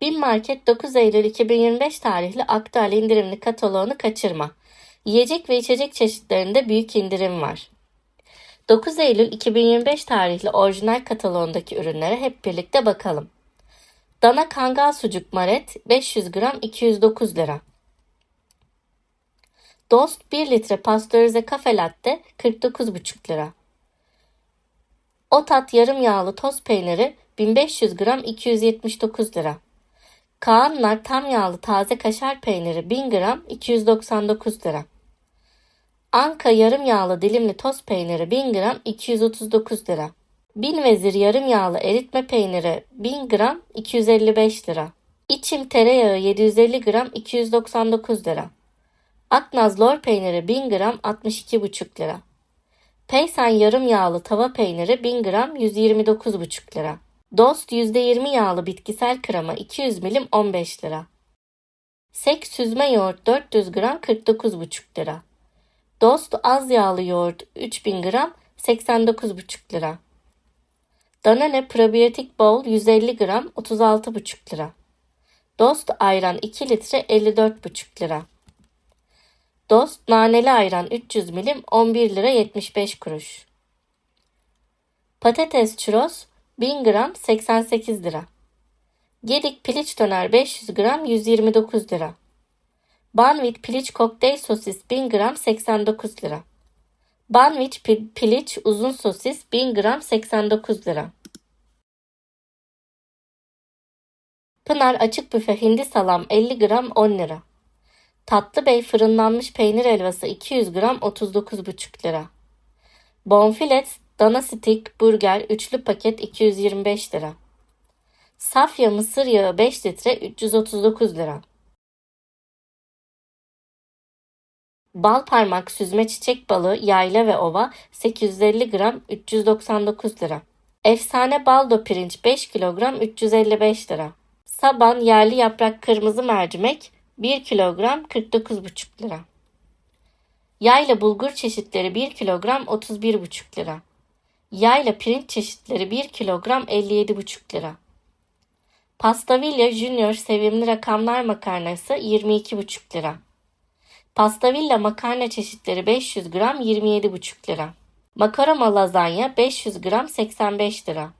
Bin Market 9 Eylül 2025 tarihli aktüel indirimli kataloğunu kaçırma. Yiyecek ve içecek çeşitlerinde büyük indirim var. 9 Eylül 2025 tarihli orijinal kataloğundaki ürünlere hep birlikte bakalım. Dana kangal sucuk maret 500 gram 209 lira. Dost 1 litre pastörize kafe latte 49,5 lira. Otat yarım yağlı toz peyniri 1500 gram 279 lira. Kaanlar tam yağlı taze kaşar peyniri 1000 gram 299 lira. Anka yarım yağlı dilimli toz peyniri 1000 gram 239 lira. Bin vezir yarım yağlı eritme peyniri 1000 gram 255 lira. İçim tereyağı 750 gram 299 lira. Aknaz lor peyniri 1000 gram 62,5 lira. Peysen yarım yağlı tava peyniri 1000 gram 129,5 lira. Dost %20 yağlı bitkisel krema 200 milim 15 lira. Sek süzme yoğurt 400 gram 49,5 lira. Dost az yağlı yoğurt 3000 gram 89,5 lira. Danone probiyotik bowl 150 gram 36,5 lira. Dost ayran 2 litre 54,5 lira. Dost naneli ayran 300 milim 11 lira 75 kuruş. Patates churros 1000 gram 88 lira. Gedik piliç döner 500 gram 129 lira. Banvit piliç kokteyl sosis 1000 gram 89 lira. Banvit pi- piliç uzun sosis 1000 gram 89 lira. Pınar açık büfe hindi salam 50 gram 10 lira. Tatlı Bey fırınlanmış peynir helvası 200 gram 39,5 lira. Bonfilet dana stick burger üçlü paket 225 lira. Safya mısır yağı 5 litre 339 lira. Bal parmak süzme çiçek balığı yayla ve ova 850 gram 399 lira. Efsane baldo pirinç 5 kilogram 355 lira. Saban yerli yaprak kırmızı mercimek 1 kilogram 49,5 lira. Yayla bulgur çeşitleri 1 kilogram 31,5 lira. Yayla pirinç çeşitleri 1 kilogram 57,5 lira. Pastavilla Junior sevimli rakamlar makarnası 22,5 lira. Pastavilla makarna çeşitleri 500 gram 27,5 lira. Makaroma lazanya 500 gram 85 lira.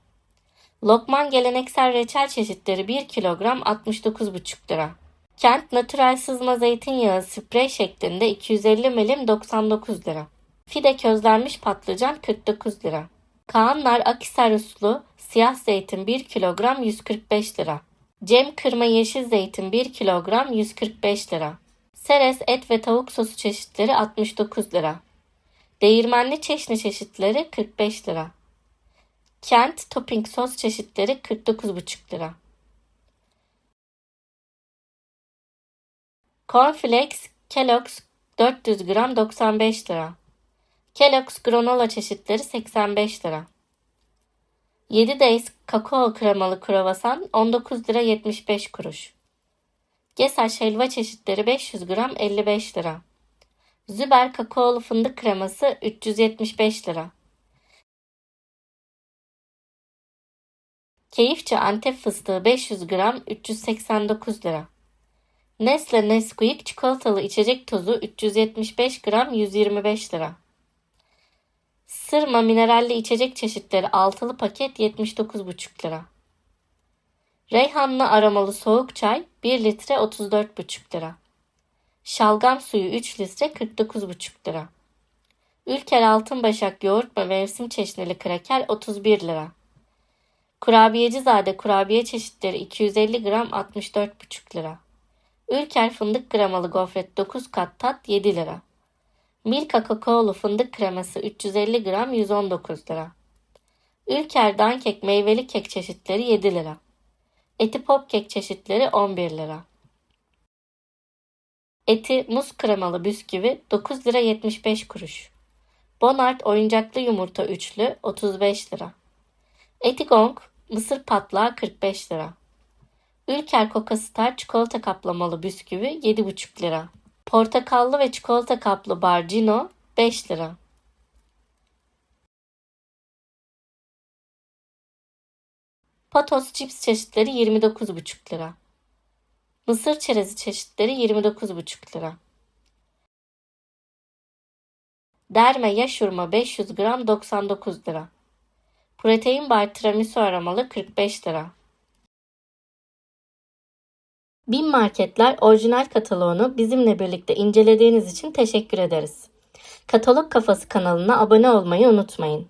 Lokman geleneksel reçel çeşitleri 1 kilogram 69,5 lira. Kent natural sızma zeytinyağı sprey şeklinde 250 milim 99 lira. Fide közlenmiş patlıcan 49 lira. Kaanlar Akisar uslu siyah zeytin 1 kilogram 145 lira. Cem kırma yeşil zeytin 1 kilogram 145 lira. Seres et ve tavuk sosu çeşitleri 69 lira. Değirmenli çeşni çeşitleri 45 lira. Kent topping sos çeşitleri 49,5 lira. Cornflakes Kellogg's 400 gram 95 lira. Kellogg's granola çeşitleri 85 lira. 7 Days kakao kremalı kruvasan 19 lira 75 kuruş. Gesaş helva çeşitleri 500 gram 55 lira. Züber kakaolu fındık kreması 375 lira. Keyifçe Antep fıstığı 500 gram 389 lira. Nestle Nesquik çikolatalı içecek tozu 375 gram 125 lira. Sırma mineralli içecek çeşitleri altılı paket 79,5 lira. Reyhanlı aromalı soğuk çay 1 litre 34,5 lira. Şalgam suyu 3 litre 49,5 lira. Ülker Altınbaşak yoğurt ve mevsim çeşnili kraker 31 lira. Kurabiyecizade kurabiye çeşitleri 250 gram 64,5 lira. Ülker fındık kremalı gofret 9 kat tat 7 lira. Milka kakaolu fındık kreması 350 gram 119 lira. Ülker dankek meyveli kek çeşitleri 7 lira. Eti pop kek çeşitleri 11 lira. Eti muz kremalı bisküvi 9 lira 75 kuruş. Bonart oyuncaklı yumurta üçlü 35 lira. Eti gong mısır patlağı 45 lira. Ülker Coca Star çikolata kaplamalı bisküvi 7,5 lira. Portakallı ve çikolata kaplı Barcino 5 lira. Patos cips çeşitleri 29,5 lira. Mısır çerezi çeşitleri 29,5 lira. Derme yaş hurma 500 gram 99 lira. Protein bar tiramisu aromalı 45 lira. Bin Marketler orijinal kataloğunu bizimle birlikte incelediğiniz için teşekkür ederiz. Katalog Kafası kanalına abone olmayı unutmayın.